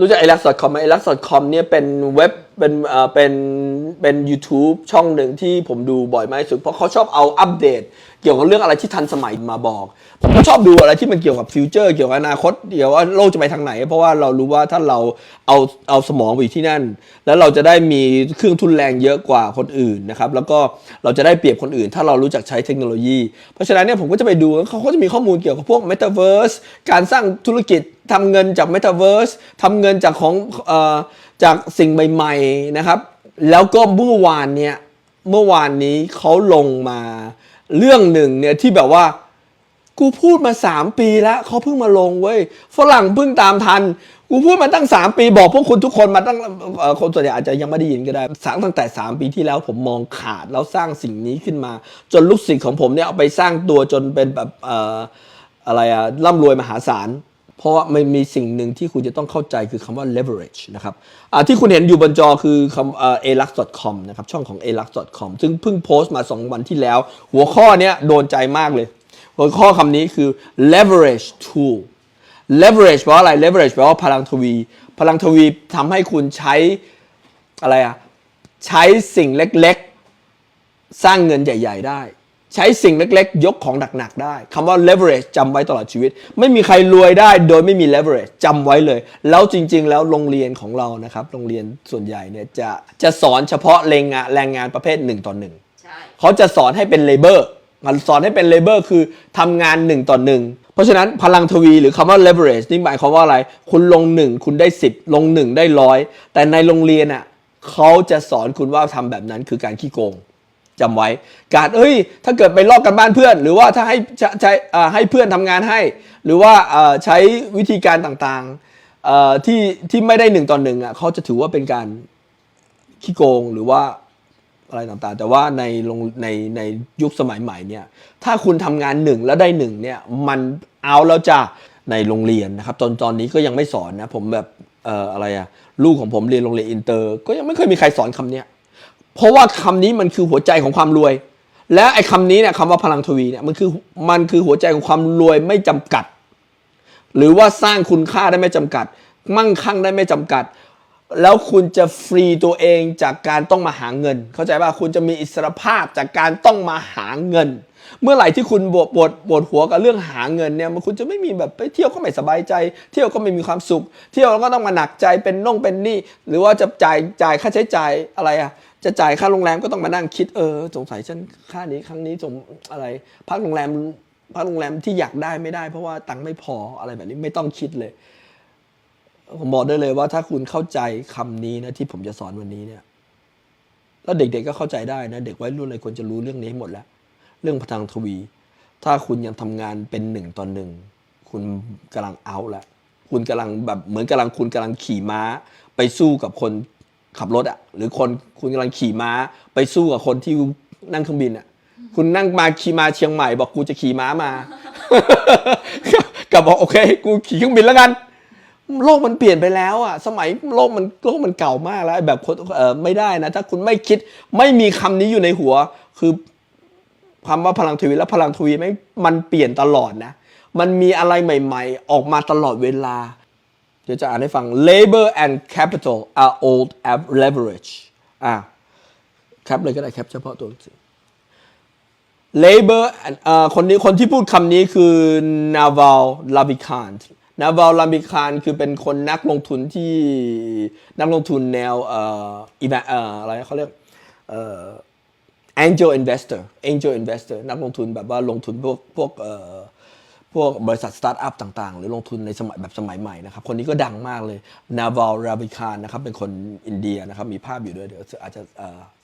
รู้จัก alex.com ไหม alex.com เนี่ยเป็นเว็บเป็นเอ่อเป็นเป็น YouTube ช่องหนึ่งที่ผมดูบ่อยมากที่สุด เพราะเขาชอบเอาอัปเดต เกี่ยวกับเรื่องอะไรที่ทันสมัยมาบอก ผมก็ชอบดูอะไรที่มันเกี่ยวกับฟิวเจอร์เกี่ยวกับอนาคตเกี่ยวว่าโลกจะไปทางไหน เพราะว่าเรารู้ว่าถ้าเราเอาเอาสมองไปอยู่ที่นั่น แล้วเราจะได้มีเครื่องทุนแรงเยอะกว่าคนอื่นนะครับแล้วก็เราจะได้เปรียบคนอื่น ถ้าเรารู้จักใช้เทคโนโลยี เพราะฉะนั้นเนี่ยผมก็จะไปดูเขาก็จะมีข้อมูลเกี่ยวกับพวก Metaverse การสร้างธุรกิจ ทำเงินจาก Metaverse ทำเงินจากของอจากสิ่งใหม่ๆนะครับ แล้วก็เมื่อวานเนี่ยเมื่อวานนี้เขาลงมาเรื่องหนึ่งเนี่ยที่แบบว่ากูพูดมา 3 ปีแล้วเขาเพิ่งมาลงเว้ยฝรั่งเพิ่งตามทัน กูพูดมาตั้ง 3 ปีบอกพวกคุณทุกคนมาตั้งคนส่วนใหญ่อาจจะยังไม่ได้ยินก็ได้สร้างตั้งแต่ 3 ปีที่แล้วผมมองขาดแล้วสร้างสิ่งนี้ขึ้นมา จนลูกศิษย์ของผมเนี่ยเอาไปสร้างตัวจนเป็นแบบอะไรอะร่ำรวยมหาศาล เพราะว่ามันมีสิ่งหนึ่งที่คุณจะต้องเข้าใจคือคำว่า leverage นะครับที่คุณเห็นอยู่บนจอคือคำเอ่อ alux.com นะครับช่องของ alux.com ซึ่งเพิ่งโพสต์มา 2 วันที่แล้ว หัวข้อนี้โดนใจมากเลย หัวข้อคำนี้คือ leverage tool leverage แปลว่าอะไร leverage แปลว่าพลังทวี พลังทวีทำให้คุณใช้อะไรอะใช้สิ่งเล็กๆ สร้างเงินใหญ่ ๆ ได้ ใช้สิ่งเล็กๆ ยกของหนักๆได้คำว่า leverage จำไว้ตลอดชีวิต ไม่มีใครรวยได้โดยไม่มี leverage จำไว้เลย แล้วจริงๆ แล้วโรงเรียนของเรานะครับ โรงเรียนส่วนใหญ่เนี่ยจะจะสอนเฉพาะแรงงานแรงงานประเภท1ต่อ1ใช่เขาจะสอนให้เป็นเลเบอร์มันสอนให้เป็นเลเบอร์คือทำงานหนึ่งต่อหนึ่งเพราะฉะนั้นพลังทวีหรือคำว่า leverage นี่หมายความว่าอะไร คุณลงหนึ่งคุณได้ 10 ลงหนึ่งได้ร้อยแต่ในโรงเรียนอะเขาจะสอนคุณว่าทำแบบนั้นคือการขี้โกง จำไว้ การเอ้ย ถ้าเกิดไปลอกกันบ้านเพื่อน หรือว่าถ้าให้ใช้ให้เพื่อนทำงานให้ หรือว่าใช้วิธีการต่างๆที่ที่ไม่ได้หนึ่งต่อหนึ่งอะเขาจะถือว่าเป็นการขี้โกงหรือว่าอะไรต่างๆ แต่ว่าในลงในในยุคสมัยใหม่เนี่ย ถ้าคุณทำงานหนึ่งแล้วได้หนึ่งเนี่ย มันเอาแล้วจ้าในโรงเรียนนะครับตอนตอนนี้ก็ยังไม่สอนนะผมแบบเอ่ออะไรอะลูกของผมเรียนโรงเรียนอินเตอร์ ก็ยังไม่เคยมีใครสอนคำเนี้ย เพราะว่าคำนี้มันคือหัวใจของความรวย และไอ้คำนี้เนี่ยคำว่าพลังทวีเนี่ยมันคือมันคือหัวใจของความรวยไม่จำกัด หรือว่าสร้างคุณค่าได้ไม่จำกัด มั่งคั่งได้ไม่จำกัด แล้วคุณจะฟรีตัวเองจากการต้องมาหาเงิน เข้าใจป่ะคุณจะมีอิสรภาพจากการต้องมาหาเงิน เมื่อไหร่ที่คุณปวดปวดปวดหัวกับเรื่องหาเงินเนี่ยมันคุณจะไม่มีแบบไปเที่ยวก็ไม่สบายใจ เที่ยวก็ไม่มีความสุข เที่ยวแล้วก็ต้องมาหนักใจเป็นน่งเป็นนี้หรือว่าจะจ่ายจ่ายค่าใช้จ่ายอะไรอะจะจ่ายค่าโรงแรมก็ต้องมานั่งคิดเออสงสัยฉันค่านี้ครั้งนี้สมอะไรพักโรงแรมพักโรงแรมที่อยากได้ไม่ได้ เพราะว่าตังค์ไม่พออะไรแบบนี้ไม่ต้องคิดเลย ผมบอกได้เลยว่าถ้าคุณเข้าใจคำนี้นะที่ผมจะสอนวันนี้เนี่ยแล้วเด็กๆก็เข้าใจได้นะ เด็กวัยรุ่นอะไรควรจะรู้เรื่องนี้หมดแล้ว เรื่องพลังทวี ถ้าคุณยังทำงานเป็นหนึ่งต่อหนึ่งคุณกำลังเอาละคุณกำลังแบบเหมือนกำลังคุณกำลังขี่ม้า ไปสู้กับคน ขับรถอะหรือคนคุณกำลังขี่ม้าไปสู้กับคนที่นั่งเครื่องบินอะคุณนั่งมาขี่มาเชียงใหม่ บอกกูจะขี่ม้ามา กับบอกโอเค กูขี่เครื่องบินแล้วกัน โลกมันเปลี่ยนไปแล้วอะสมัยโลกมันโลกมันเก่ามากแล้วแบบคนเออไม่ได้นะ ถ้าคุณไม่คิดไม่มีคำนี้อยู่ในหัว คือคำว่าพลังทวีและพลังทวีไม่มันเปลี่ยนตลอดนะมันมีอะไรใหม่ ๆ ออกมาตลอดเวลา เดี๋ยวจะอ่านให้ฟัง labor and capital are old as leverage อะแคปเลยก็ได้แคปเฉพาะตัวหนังสือ labor and อ่อคนนี้คนที่พูดคำนี้คือ Naval Ravikant Naval Ravikant คือเป็นคนนักลงทุนที่นักลงทุนแนวเอ่อ eva- เอ่ออะไรเขาเรียกเอ่อ angel investor angel investor นักลงทุนแบบว่าลงทุนพวกพวกเอ่อ พวกบริษัทสตาร์ทอัพต่างๆ หรือลงทุนในสมัยแบบสมัยใหม่นะครับ คนนี้ก็ดังมากเลย Naval Ravikant นะครับ เป็นคนอินเดียนะครับ มีภาพอยู่ด้วย เดี๋ยวอาจจะ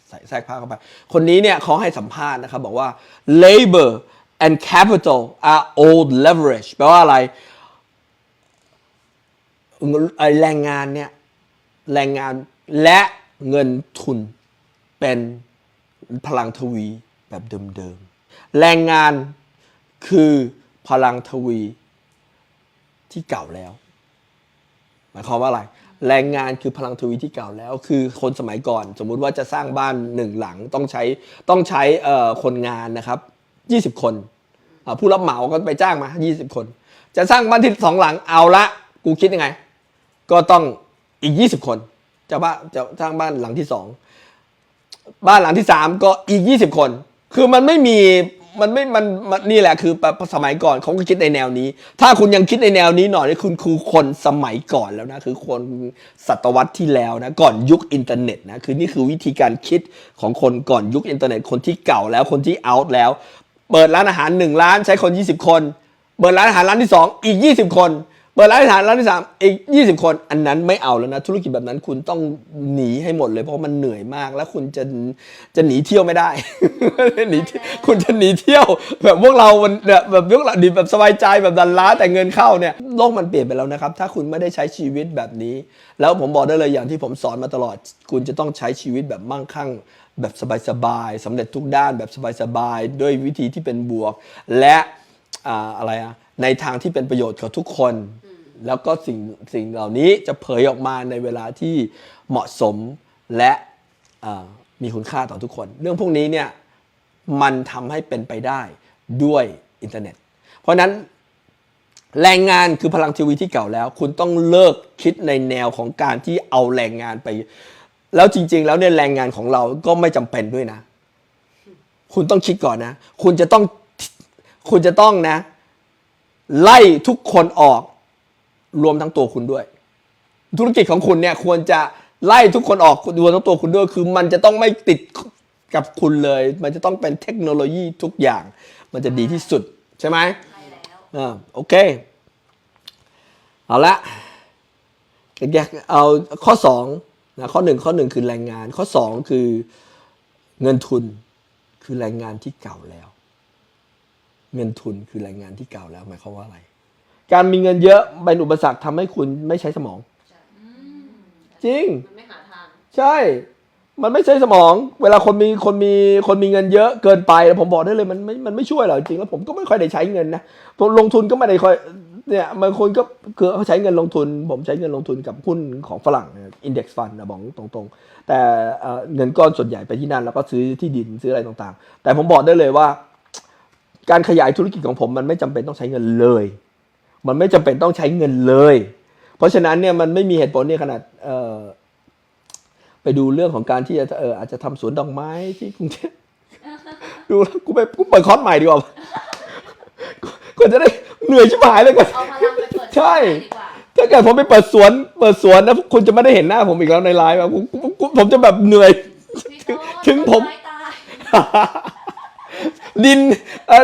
ใส่แทรกภาพเข้าไป คนนี้เนี่ยเขาให้สัมภาษณ์นะครับ บอกว่า labor and capital are old leverage แปลว่าอะไรแรงงานเนี่ย แรงงานและเงินทุนเป็นพลังทวีแบบเดิมๆ แรงงานคือ ลังทวีที่เก่าแล้ว หมายความว่าอะไร แรงงานคือพลังทวีที่เก่าแล้ว คือคนสมัยก่อน สมมุติว่าจะสร้างบ้านหนึ่งหลังต้องใช้ต้องใช้คนงานนะครับ 20 คน ผู้รับเหมาก็ไปจ้างมา 20 คน จะสร้างบ้านที่สองหลังเอาละ กูคิดยังไง ก็ต้องอีก 20 คนจะบ้าจะสร้างบ้านหลังที่สองบ้านหลังที่สามก็อีก 20 คน คือมันไม่มี มันไม่มันมันนี่แหละคือสมัยก่อนเขาก็คิดในแนวนี้ ถ้าคุณยังคิดในแนวนี้หน่อยนี่คุณคือคนสมัยก่อนแล้วนะคือคนศตวรรษที่แล้วนะก่อนยุคอินเทอร์เน็ตนะคือนี่คือวิธีการคิดของคนก่อนยุคอินเทอร์เน็ตคนที่เก่าแล้วคนที่เอาท์แล้ว เปิดร้านอาหาร 1 ร้านใช้คน 20 คน เปิดร้านอาหารร้านที่ 2 อีก 20 คน เปิดร้านอาหารร้านที่3อีก 20 คนอันนั้นไม่เอาแล้วนะ ธุรกิจแบบนั้นคุณต้องหนีให้หมดเลยเพราะมันเหนื่อยมากแล้วคุณจะจะหนีเที่ยวไม่ได้ หนีคุณจะหนีเที่ยว แบบพวกเรามันแบบแบบพวกเราดีแบบสบายใจแบบดันล้าแต่เงินเข้าเนี่ยโลกมันเปลี่ยนไปแล้วนะครับ ถ้าคุณไม่ได้ใช้ชีวิตแบบนี้ แล้วผมบอกได้เลยอย่างที่ผมสอนมาตลอด คุณจะต้องใช้ชีวิตแบบมั่งคั่งแบบสบายๆสำเร็จทุกด้านแบบสบายๆด้วยวิธีที่เป็นบวก และอ่าอะไรอะ ในทางที่เป็นประโยชน์กับทุกคน แล้วก็สิ่งสิ่งเหล่านี้จะเผยออกมาในเวลาที่เหมาะสมและอ่ามีคุณค่าต่อทุกคน เรื่องพวกนี้เนี่ยมันทำให้เป็นไปได้ด้วยอินเทอร์เน็ต เพราะฉะนั้นแรงงานคือพลังทีวีที่เก่าแล้ว คุณต้องเลิกคิดในแนวของการที่เอาแรงงานไป แล้วจริง ๆ แล้วเนี่ยแรงงานของเราก็ไม่จำเป็นด้วยนะ คุณต้องคิดก่อนนะ คุณจะต้องคุณจะต้องนะ ไล่ทุกคนออก รวมทั้งตัวคุณด้วย ธุรกิจของคุณเนี่ยควรจะไล่ทุกคนออกรวมทั้งตัวคุณด้วย คือมันจะต้องไม่ติดกับคุณเลย มันจะต้องเป็นเทคโนโลยีทุกอย่าง มันจะดีที่สุดใช่ไหมใช่แล้วอ่าโอเค เอาละแยกเอาข้อสองนะข้อหนึ่งข้อหนึ่งคือแรงงาน ข้อสองคือเงินทุนคือแรงงานที่เก่าแล้ว เงินทุนคือแรงงานที่เก่าแล้วหมายความว่าอะไร การมีเงินเยอะเป็นอุปสรรคทำให้คุณไม่ใช้สมอง จริง มันไม่หาทาง ใช่ มันไม่ใช่สมอง เวลาคนมีคนมีคนมีเงินเยอะเกินไปแล้วผมบอกได้เลยมันไม่มันไม่ช่วยหรอกจริงแล้วผมก็ไม่ค่อยได้ใช้เงินนะผมลงทุนก็ไม่ได้ค่อยเนี่ยบางคนก็คือเขาใช้เงินลงทุน ผมใช้เงินลงทุนกับหุ้นของฝรั่งอินเด็กซ์ฟันนะบอกตรงๆ แต่เอ่อเงินก้อนส่วนใหญ่ไปที่นั่นแล้วก็ซื้อที่ดินซื้ออะไรต่างๆ แต่ผมบอกได้เลยว่า การขยายธุรกิจของผมมันไม่จำเป็นต้องใช้เงินเลย มันไม่จำเป็นต้องใช้เงินเลย เพราะฉะนั้นเนี่ยมันไม่มีเหตุผลเนี่ยขนาดเอ่อไปดูเรื่องของการที่จะเอออาจจะทำสวนดอกไม้ที่กรุงเทพดูแล้วกูไปกูเปิดคอร์สใหม่ดีกว่ากูจะได้เหนื่อยชิบหายเลยกันเอาพลังไปเปิดใช่ดีกว่าถ้าเกิดผมไปเปิดสวนเปิดสวนนะคุณจะไม่ได้เห็นหน้าผมอีกแล้วในไลฟ์อะผมผมผมผมจะแบบเหนื่อยพี่โต้ถึงผมต้นไตาย ดิน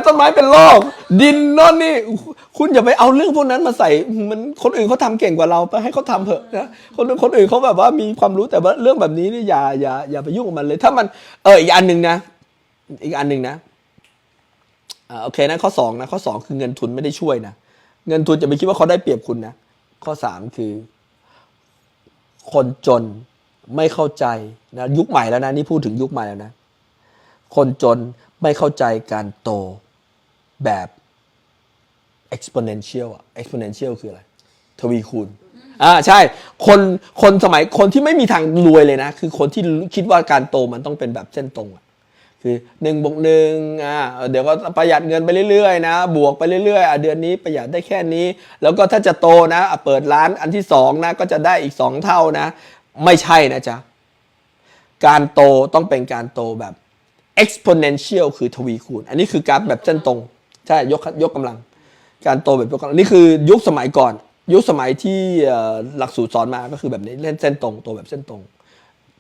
ต้นไม้เป็นโรคดินน่นนี่ คุณอย่าไปเอาเรื่องพวกนั้นมาใส่ มันคนอื่นเขาทำเก่งกว่าเราไปให้เขาทำเถอะนะคนคนอื่นเขาแบบว่ามีความรู้แต่ว่าเรื่องแบบนี้นี่อย่าอย่าอย่าไปยุ่งกับมันเลย ถ้ามันเอออีกอันหนึ่งนะ อีกอันหนึ่งนะอ่าโอเคนะข้อสองนะข้อสองคือเงินทุนไม่ได้ช่วยนะเงินทุนจะไปคิดว่าเขาได้เปรียบคุณนะข้อสามคือ คนจนไม่เข้าใจนะยุคใหม่แล้วนะนี่พูดถึงยุคใหม่แล้วนะ คนจนไม่เข้าใจการโตแบบ exponential อะ exponential คืออะไร ทวีคูณอ่าใช่ คนคนสมัยคนที่ไม่มีทางรวยเลยนะ คือคนที่คิดว่าการโตมันต้องเป็นแบบเส้นตรงอะคือหนึ่งบวกหนึ่งอ่าเดี๋ยวก็ประหยัดเงินไปเรื่อยๆนะ บวกไปเรื่อยๆอะเดือนนี้ประหยัดได้แค่นี้ แล้วก็ถ้าจะโตนะอะเปิดร้านอันที่สองนะก็จะได้อีกสองเท่านะ ไม่ใช่นะจ๊ะ การโตต้องเป็นการโตแบบ exponential คือทวีคูณ อันนี้คือการแบบเส้นตรง ใช่ ยกยกกำลัง การโตแบบยกกำลัง นี่คือยุคสมัยก่อน ยุคสมัยที่หลักสูตรสอนมาก็คือแบบนี้เล่นเส้นตรงโตแบบเส้นตรง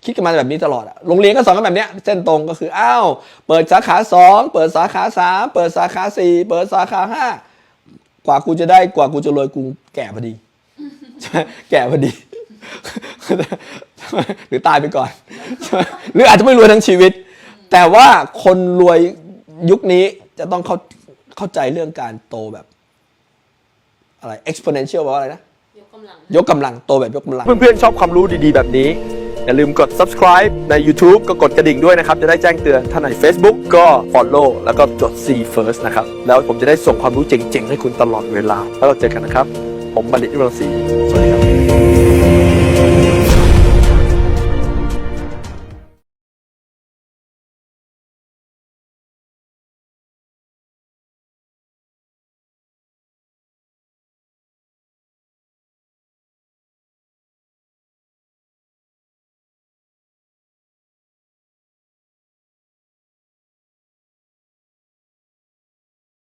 คิดกันมาแบบนี้ตลอดอะโรงเรียนก็สอนกันแบบเนี้ยเส้นตรงก็คืออ้าวเปิดสาขาสองเปิดสาขาสามเปิดสาขาสี่เปิดสาขาห้ากว่ากูจะได้กว่ากูจะรวยกูแก่พอดีใช่ไหมแก่พอดีหรือตายไปก่อนใช่ไหมหรืออาจจะไม่รวยทั้งชีวิต แต่ว่าคนรวยยุคนี้จะต้องเข้าเข้าใจเรื่องการโตแบบ อะไร exponential แปลว่าอะไรนะ ยกกำลัง ยกกำลังโตแบบยกกำลัง เพื่อนๆชอบความรู้ดีๆ แบบนี้ อย่าลืมกด subscribe ใน YouTube ก็กดกระดิ่งด้วยนะครับ จะได้แจ้งเตือนถ้าใน Facebook ก็ follow แล้วก็จด see first นะครับ แล้วผมจะได้ส่งความรู้เจ๋งๆ ให้คุณตลอดเวลา แล้วเราเจอกันนะครับ ผมบัณฑิตวิรังศรีสวัสดีครับ